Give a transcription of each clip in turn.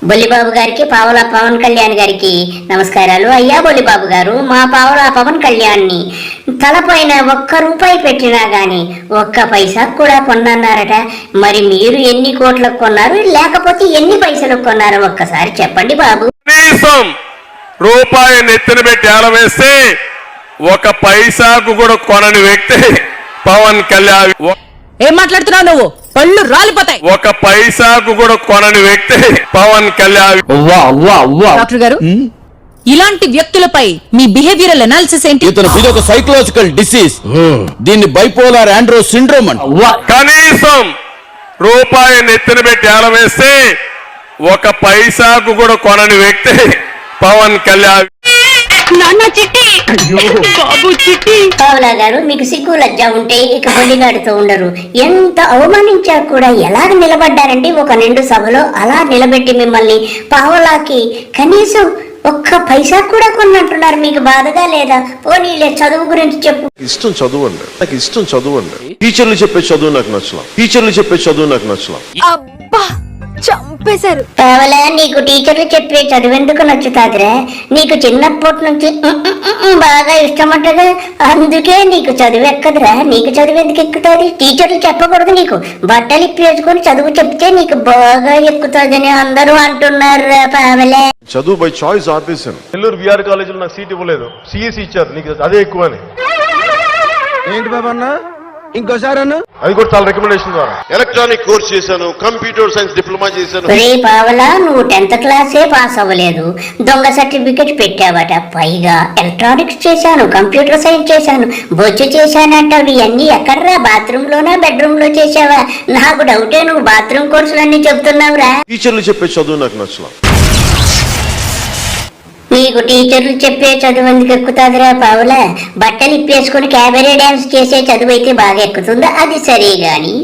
బొల్లిబాబు గారికి పావలా పవన్ కళ్యాణ్ గారికి నమస్కారాలు. అయ్యా బొల్లిబాబు గారు మా పావలా పవన్ కళ్యాణ్ని తలపైన ఒక్క రూపాయి పెట్టినా గాని ఒక్క పైసా కూడా కొన్నన్నారట. మరి మీరు ఎన్ని కోట్లకు కొన్నారు? లేకపోతే ఎన్ని పైసలకు కొన్నారో ఒక్కసారి చెప్పండి బాబు. కనీసం రూపాయి నెత్తిన పెట్టి ఏలవేస్తే ఒక పైసాకు కూడా కొనని వ్యక్తి పవన్ కళ్యాణ్. ఏం మాట్లాడుతున్నావు నువ్వు? పళ్ళు రాలిపోతాయి. ఒక పైసాకు కూడా కొనని వ్యక్తి పవన్ కళ్యాణ్. డాక్టర్ గారు ఇలాంటి వ్యక్తులపై మీ బిహేవియరల్ అనాలిసిస్ ఏంటి? ఇతను ఇది ఒక సైకలాజికల్ డిసీజ్ దీన్ని బైపోలార్ ఆండ్రో సిండ్రోమ్ అంట. కనీసం రూపాయి నెత్తిన పెట్టి ఏలవేస్తే ఒక పైసాకు కూడా కొనని వ్యక్తి పవన్ కళ్యాణ్. పావలా గారు మీకు సిగ్గు లజ్జ ఉంటే ఇక బొల్లిగాడుతూ ఉండరు. ఎంత అవమానించా కూడా ఎలాగ నిలబడ్డారండి ఒక నిండు సభలో? అలా నిలబెట్టి మిమ్మల్ని పావలాకి కనీసం ఒక్క పైసా కూడా కొన్నట్టున్నారు మీకు బాధగా లేదా? పోనీలే చదువు గురించి చెప్పు. ఇష్టం చదువు అండి నాకు ఇష్టం చదువు అండి టీచర్లు చెప్పే చదువు నాకు నచ్చలా. టీచర్లు చెప్పే చదువు నాకు నచ్చలా. అబ్బా! చంపేశారు. పావలా నీకు టీచర్లు చెప్పే చదువెందుకు నచ్చుతాదిరా? నీకు చిన్నప్పటి నుంచి బాగా ఇష్టమంటగా అందుకే నీకు చదువు ఎక్కదురా? నీకు చదువు ఎందుకు ఎక్కుతుంది? టీచర్లు చెప్పకూడదు నీకు. బట్టలు ఇప్పేసుకొని చదువు చెప్తే నీకు బాగా ఎక్కుతుందని అందరూ అంటున్నారు పావలే. చదువు బై చాయిస్ ఆపేశాను నెల్లూరు విఆర్ కాలేజీలో నాకు సీట్ ఇవ్వలేదు. సిఎస్సి ఇచ్చారు. నీకు అదే ఎక్కువ అని. ఏంటి బాబా అన్న ఇంకోసారి అన్న. అది కూడా చాలా రికమెండేషన్ ద్వారా. ఎలక్ట్రానిక్ కోర్స్ చేశాను కంప్యూటర్ సైన్స్ డిప్లొమా చేశాను. రే పావలా నువ్వు టెన్త్ క్లాసే పాస్ అవ్వలేదు. దొంగ సర్టిఫికెట్ పెట్టావట. పైగా ఎలక్ట్రానిక్స్ చేశాను కంప్యూటర్ సైన్స్ చేశాను. బొచ్చు చేశానంటావు ఇవన్నీ ఎక్కడరా? బాత్రూమ్ లోనా బెడ్రూమ్లో చేసావా నాకు డౌటే నువ్వు బాత్రూమ్ కోర్సులన్నీ చెప్తున్నావురా. టీచర్లు చెప్పే చదువు నాకు నచ్చలా. నీకు టీచర్లు చెప్పే చదువు ఎందుకు ఎక్కుతాదిరా పావుల? బట్టలు ఇప్పేసుకుని క్యాబరీ డాన్స్ చేసే చదువు అయితే బాగా ఎక్కుతుందా? అది సరే గాని.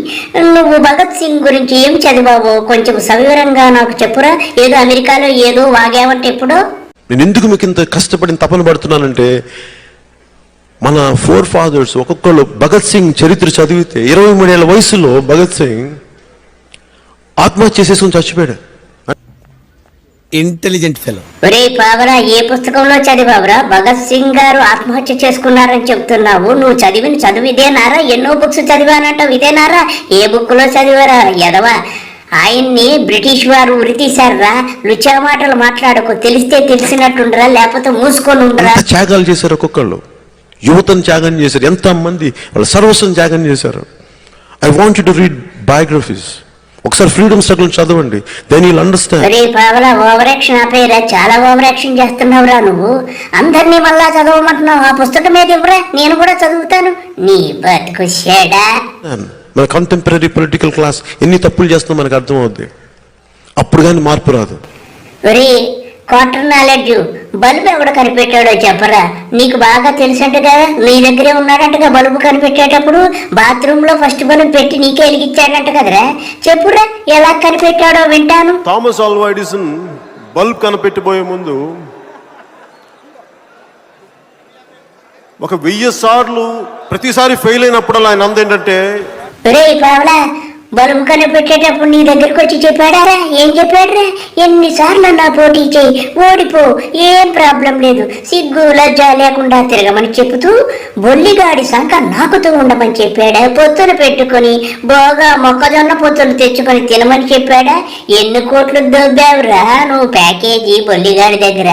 నువ్వు భగత్ సింగ్ గురించి ఏం చదివావో కొంచెం సవివరంగా నాకు చెప్పురా. ఏదో అమెరికాలో ఏదో వాగావంటే ఎప్పుడో? నేను ఎందుకు మీకు ఇంత కష్టపడిన తపన పడుతున్నానంటే మన ఫోర్ ఫాదర్స్ ఒక్కొక్కళ్ళు భగత్ సింగ్ చరిత్ర చదివితే ఇరవై మూడేళ్ళ వయసులో భగత్ సింగ్ ఆత్మహత్య చేసేసుకుని చచ్చిపోయాడు. ఇంటెలిజెంట్ ఫెలో ఒరే పావరా ఏ పుస్తకంలో చదివావురా? భగత్ సింగ్ గారు ఆత్మహత్య చేసుకున్నారని చెప్తున్నావు. నువ్వు చదివిన చదువు ఇదేనారా? ఎన్నో బుక్స్ చదివానంటావు ఇదేనారా? ఏ బుక్లో చదివారా? ఎదవా? ఆయన్ని బ్రిటిష్ వారు ఉరి తీశారా లుచా మాటలు మాట్లాడకు. తెలిస్తే తెలిసినట్టుండరా లేకపోతే మూసుకొని ఉండరా? త్యాగాలు చేశారు ఒక్కొక్కళ్ళు? యువతను త్యాగం చేశారు. ఎంత మంది వాళ్ళ సర్వస్వం త్యాగం చేశారు? I want to read biographies ఒకసారి ఫ్రీడమ్ స్ట్రగుల్ చదవండి. దెన్ యూ అండర్స్టాండ్ ఒరే పావలా ఓవర్ యాక్షన్ ఆపేరా చాలా ఓవర్ యాక్షన్ చేస్తున్నావురా నువ్వు. అందరినీ మళ్ళా చదవమంటున్నావు. ఆ పుస్తకం మీద ఇవ్వరా? నేను కూడా చదువుతాను. నీ బతుకు షేడా. మన కంటెంపరీ పొలిటికల్ క్లాస్ ఎన్ని తప్పులు చేస్తుందో మనకు అర్థమవుద్ది. అప్పుడు కానీ మార్పు రాదు. ఒరే క్వార్టర్ నాలెడ్జ్ బల్బు ఎవడు కనిపెట్టాడో చెప్పరా? నీకు బాగా తెలుసంటగా నీ దగ్గరే ఉన్నాడంటగా బల్బు కనిపెట్టేటప్పుడు బాత్రూమ్లో ఫస్ట్ బల్బు పెట్టి నీకే వెలిగించాడంట కదరా? చెప్పురా ఎలా కనిపెట్టాడో వింటాను. థామస్ ఆల్వా ఎడిసన్ బల్బ్ కనిపెట్టిపోయే ముందు ఒక వెయ్యి సార్లు ప్రతిసారి ఫెయిల్ అయినప్పుడల్లా ఆయన అందేంటంటే పావలా బల్బు కనిపెట్టేటప్పుడు నీ దగ్గరికి వచ్చి చెప్పాడారా? ఏం చెప్పాడరా? ఎన్నిసార్లు నా పోటీ చేయి ఓడిపో ఏం ప్రాబ్లం లేదు. సిగ్గు లజ్జ లేకుండా తిరగమని చెబుతూ బొల్లిగాడి సంక నాకుతూ ఉండమని చెప్పాడా? పొత్తులు పెట్టుకొని బాగా మొక్కజొన్న పొత్తులు తెచ్చుకొని తినమని చెప్పాడా? ఎన్ని కోట్లు దొబ్బావురా నువ్వు ప్యాకేజీ బొల్లిగాడి దగ్గర?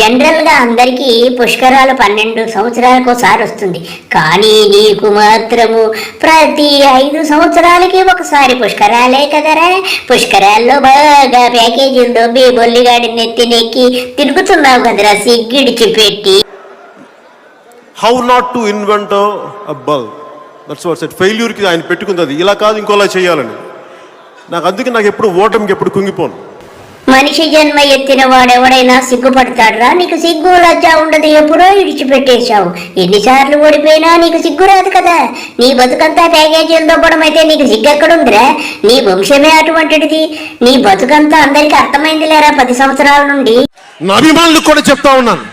జనరల్గా అందరికీ పుష్కరాలు పన్నెండు సంవత్సరాలకు ఒకసారి వస్తుంది. కానీ నీకు మాత్రము ప్రతి ఐదు సంవత్సరాలకి ఒక ఒకసారి పుష్కరాలే కదరా. పుష్కరాల్లో బాగా ప్యాకేజీలు మీ బొల్లిగాడి నెత్తినెక్కి తిరుగుతున్నావు కదరా సిగ్గిడిచి పెట్టి. How not to invent a bulb that's what set ఫెయిల్యూర్కి ఆయన పెట్టుకుంది అది. ఇలా కాదు ఇంకోలా చేయాలని. నాకు అందుకే నాకు ఎప్పుడు ఓటమికి ఎప్పుడు కుంగిపోను. మనిషి జన్మ ఎత్తిన వాడెవడైనా సిగ్గుపడతాడురా? నీకు సిగ్గు లజ్జ ఉండదు ఎప్పుడో ఇడిచిపెట్టేశావు. ఎన్నిసార్లు ఓడిపోయినా నీకు సిగ్గు రాదు కదా. నీ బతుకంతా ప్యాకేజీలు దొబ్బడం అయితే నీకు సిగ్గు ఎక్కడుందిరా నీ వంశమే అటువంటిది. నీ బతుకంతా అందరికీ అర్థమైంది లేరా పది సంవత్సరాల నుండి? నా అభిమానులకు కూడా చెప్తా ఉన్నాను.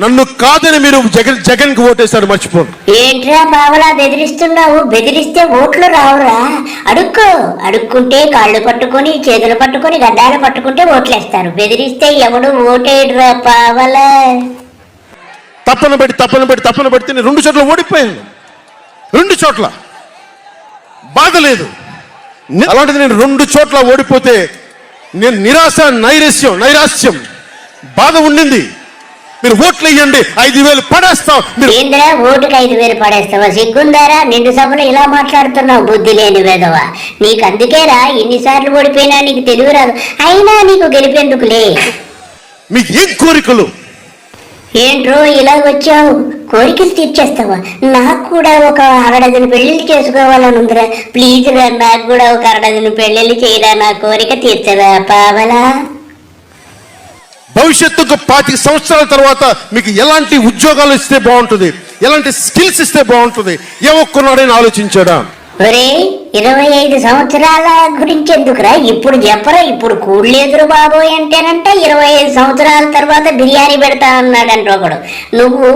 నన్ను కాదని మీరు జగన్ జగన్కి ఓటేశారు మర్చిపోను. ఏంట్రా బావలా బెదిరిస్తున్నావు? బెదిరిస్తే ఓట్లు రావురా. అడుక్కో. అడుక్కుంటే కాళ్ళు పట్టుకొని చేతులు పట్టుకొని గడ్డాలు పట్టుకుంటే ఓట్లేస్తారు. బెదిరిస్తే ఎవడు ఓటేడురా పావలా తప్పన పెట్టి తప్పన పెట్టి తప్పన పెడితే నేను రెండు చోట్ల ఓడిపోయాను. రెండు చోట్ల. బాధ లేదు అలాంటిది నేను రెండు చోట్ల ఓడిపోతే నేను నిరాశ నైరస్యం నైరాస్యం బాధ ఉండింది. మీరు ఓట్లు వేయండి ఐదు వేలు పడేస్తాం. మీరు ఏంద్రా ఓటుకి ఐదు వేలు పడేస్తావా? సిగ్గుందారా? నిండు సభలో ఇలా మాట్లాడుతున్నావు బుద్ధి లేని వేదవా నీకు అందుకేరా ఎన్నిసార్లు ఓడిపోయినా నీకు తెలివి రాదు. అయినా నీకు గెలిపేందుకులే మీకు ఏం కోరికలు? ఏంట్రో ఇలా వచ్చావు. కోరికలు తీర్చేస్తావా? నాకు కూడా ఒక అరడజన పెళ్ళిళ్ళు చేసుకోవాలని ఉందిరా ప్లీజ్ రా నాకు కూడా ఒక అరడజన పెళ్ళిళ్ళు చేయరా. నా కోరిక తీర్చరా పావలా. భవిష్యత్తుకు పాతిక సంవత్సరాల తర్వాత మీకు ఎలాంటి ఉద్యోగాలు ఇస్తే బాగుంటుంది? ఎలాంటి స్కిల్స్ ఇస్తే బాగుంటుంది? ఏ ఒక్కనాడైనా ఆలోచించాడా? ఒరే ఇరవై ఐదు సంవత్సరాల గురించి ఎందుకురా? ఇప్పుడు చెప్పరా? ఇప్పుడు కూడలేదురు బాబోయ్ అంటేనంట ఇరవై ఐదు సంవత్సరాల తర్వాత బిర్యానీ పెడతా అన్నాడంట ఒకడు. నువ్వు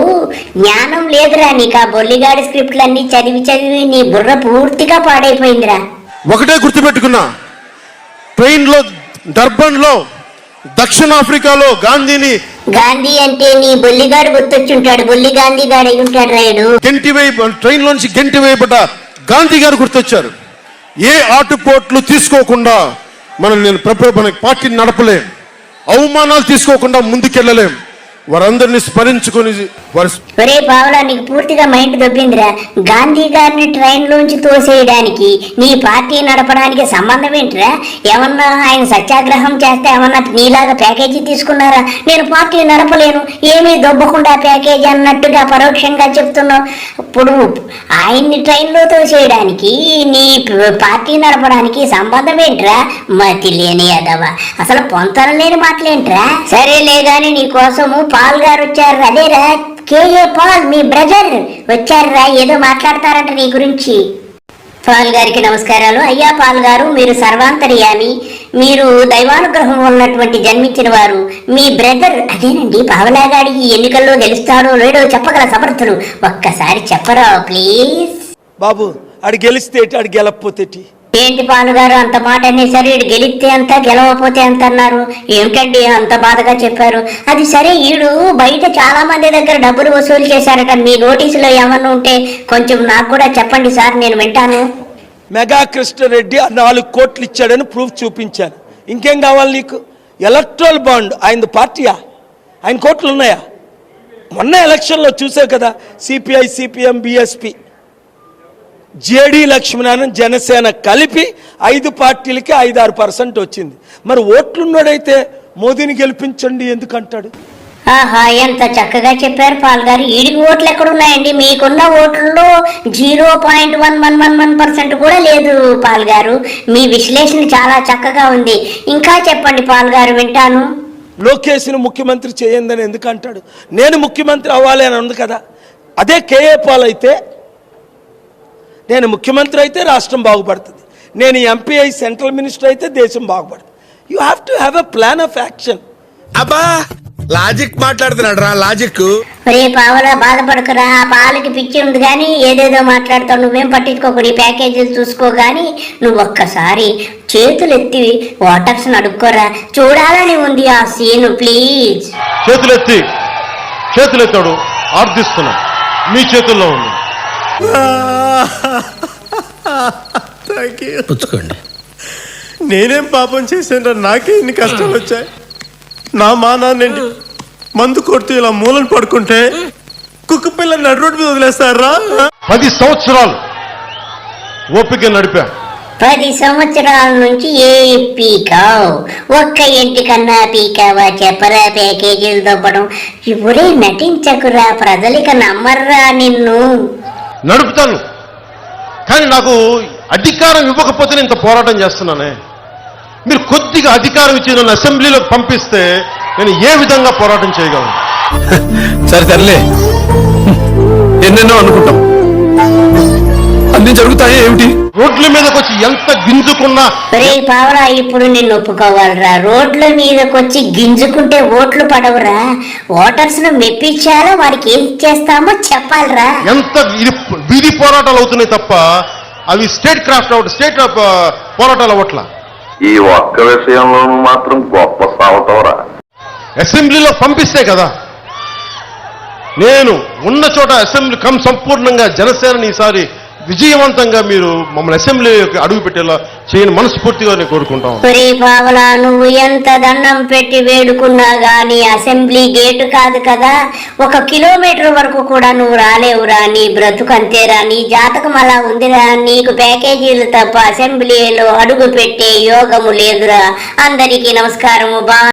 జ్ఞానం లేదురా నీకు? ఆ బొల్లిగాడి స్క్రిప్ట్లన్నీ చదివి చదివి నీ బుర్ర పూర్తిగా పాడైపోయిందిరా. ఒకటే గుర్తుపెట్టుకున్నా. ట్రైన్లో డర్బన్లో దక్షిణాఫ్రికాలో గాంధీని గాంధీ అంటే నీ బొల్లిగాడు గుర్తొచ్చుంటాడు బొల్లి గాంధీ గాడు అయి ఉంటాడు రాయుడు. గెంటి వేయ ట్రైన్లోంచి గెంటి వేయబడ్డ గాంధీ గారు గుర్తొచ్చారు. ఏ ఆటుపోట్లు తీసుకోకుండా మనం నేను మన పార్టీని నడపలేం. అవమానాలు తీసుకోకుండా ముందుకెళ్ళలేం. వారందరినీ స్మరించుకుని ఒరే నీకు పూర్తిగా మైండ్ దొబ్బిందిరా. గాంధీ గారిని ట్రైన్ లోంచి తోసేయడానికి నీ పార్టీ నడపడానికి సంబంధం ఏంటిరా? ఏమన్నా ఆయన సత్యాగ్రహం చేస్తే ఏమన్నా నీలాగా ప్యాకేజీ తీసుకున్నారా? నేను పార్టీ నడపలేను. ఏమీ దొబ్బకుండా ప్యాకేజీ అన్నట్టుగా పరోక్షంగా చెప్తున్నావు. ఇప్పుడు ఆయన్ని ట్రైన్లో తోసేయడానికి నీ పార్టీ నడపడానికి సంబంధం ఏంట్రా? మతి లేని అదవా అసలు పొంతన లేని మాటలేంట్రా? సరేలే గాని నీ కోసము పాల్ గారు వచ్చారు అదేరా కేఏ పాల్ మీ బ్రదర్ వచ్చారురా ఏదో మాట్లాడతారంట నీ గురించి. పాల్ గారికి నమస్కారాలు. అయ్యా పాల్ గారు మీరు సర్వాంతర్యామి మీరు దైవానుగ్రహం ఉన్నటువంటి జన్మించిన వారు. మీ బ్రదర్ అదేనండి పావలాగాడి ఈ ఎన్నికల్లో గెలుస్తాడో లేడో చెప్పగల సమర్థులు. ఒక్కసారి చెప్పరా ప్లీజ్. బాబు ఆడు గెలిస్తే ఏంటి, ఆడు గెలకపోతే ఏంటి? ఏంటి పాలుగారు అంత మాట అనేసరి ఈడు గెలిస్తే అంత గెలవపోతే అంత అన్నారు? ఏమిటండి అంత బాధగా చెప్పారు? అది సరే ఈడు బయట చాలా మంది దగ్గర డబ్బులు వసూలు చేశారట. మీ నోటీసులో ఏమన్నా ఉంటే కొంచెం నాకు కూడా చెప్పండి సార్ నేను వింటాను. మెగా కృష్ణారెడ్డి రెడ్డి నాలుగు కోట్లు ఇచ్చాడని ప్రూఫ్ చూపించాను. ఇంకేం కావాలి నీకు? ఎలక్ట్రల్ బాండ్ ఆయన పార్టీయా? ఆయన కోట్లు ఉన్నాయా మొన్న ఎలక్షన్లో చూసావు కదా CPI CPM BSP. JD Lakshminarayana Janasena కలిపి ఐదు పార్టీలకి ఐదు ఆరు పర్సెంట్ వచ్చింది. మరి ఓట్లున్నాడైతే మోదీని గెలిపించండి ఎందుకంటాడు? ఆహా ఎంత చక్కగా చెప్పారు పాల్ గారు. ఈడికి ఓట్లు ఎక్కడున్నాయండి? మీకున్న ఓట్లలో zero point one one one one percent కూడా లేదు పాల్ గారు. మీ విశ్లేషణ చాలా చక్కగా ఉంది. ఇంకా చెప్పండి పాల్ గారు వింటాను. లోకేష్ను ముఖ్యమంత్రి చేయందని ఎందుకు అంటాడు నేను ముఖ్యమంత్రి అవ్వాలి అని ఉంది కదా. అదే కేఏ పాల్ అయితే నేను ముఖ్యమంత్రి అయితే రాష్ట్రం బాగుపడుతుంది. నేను ఎంపీ అయి సెంట్రల్ మినిస్టర్ అయితే దేశం బాగుపడుతుంది. You have to have a plan of action అబ్బా లాజిక్ మాట్లాడుతున్నాడు రా లాజిక్ ఒరే పావలా బాధపడకురా ఆ పాలకి పిచ్చి ఉంది కానీ ఏదేదో మాట్లాడతావు నువ్వేం పట్టించుకోకు నీ ప్యాకేజీలు చూసుకో కానీ నువ్వు ఒక్కసారి చేతులు ఎత్తి వాటర్స్ అడుక్కోరా. చూడాలని ఉంది ఆ సీన్ ప్లీజ్ చేతులెత్తి చేతులెత్తాడు ఆర్థిస్తున్నాం మీ చేతుల్లో ఉంది. పుచ్చుకోండి. నేనేం పాపం చేశాను నాకే ఇన్ని కష్టాలు వచ్చాయి. నా మానాన్నండి మందు కొడుతూ ఇలా మూలను పడుకుంటే కుక్క పిల్ల నడు రోడ్డు మీద వదిలేస్తారా? పది సంవత్సరాలు ఓపిక నడిపా. పది సంవత్సరాల నుంచి ఏ పీకావు? ఒక్క ఇంటికన్నా పీకావా? చెప్పరా ప్యాకేజీలు దొబ్బడం? ఇప్పుడే నటించకురా ప్రజలిక నమ్మర్రా నిన్ను. నడుపుతాను. కానీ నాకు అధికారం ఇవ్వకపోతే నేను ఇంత పోరాటం చేస్తున్నానే. మీరు కొద్దిగా అధికారం ఇచ్చి నన్ను అసెంబ్లీలోకి పంపిస్తే నేను ఏ విధంగా పోరాటం చేయగలను? సరే సర్లే. ఎన్నెన్నో అనుకుంటాం. అన్ని జరుగుతాయి ఏమిటి? రోడ్ల మీదకి వచ్చి ఎంత గింజుకున్నా రే పావలా ఇప్పుడు నిన్ను ఒప్పుకోవాలరా. రోడ్ల మీదకొచ్చి గింజుకుంటే ఓట్లు పడవురా. ఓటర్స్ను మెప్పించాలో? వారికి ఏం చేస్తామో చెప్పాలిరా. ఎంత ఇది వీధి పోరాటాలు అవుతున్నాయి తప్ప అవి స్టేట్ క్రాఫ్ట్ అవుట్ స్టేట్ పోరాటాలు అవట్ల ఈ ఒక్క విషయంలోనూ మాత్రం గొప్ప సావటవరా అసెంబ్లీలో పంపిస్తే కదా. నేను ఉన్న చోట అసెంబ్లీ కం సంపూర్ణంగా జనసేనని ఈసారి విజయవంతంగా మీరు మమ్మల్ని అసెంబ్లీ అడుగు పెట్టేలా చేయని మనస్ఫూర్తిగా నేను కోరుకుంటాం ఒరే నువ్వు ఎంత దండం పెట్టి వేడుకున్నా గాని అసెంబ్లీ గేటు కాదు కదా. ఒక కిలోమీటర్ వరకు కూడా నువ్వు రాలేవురా. నీ బ్రతుకు అంతేరా నీ జాతకం అలా ఉందిరా. నీకు ప్యాకేజీలు తప్ప అసెంబ్లీలో అడుగు పెట్టే యోగము లేదురా. అందరికీ నమస్కారము. బా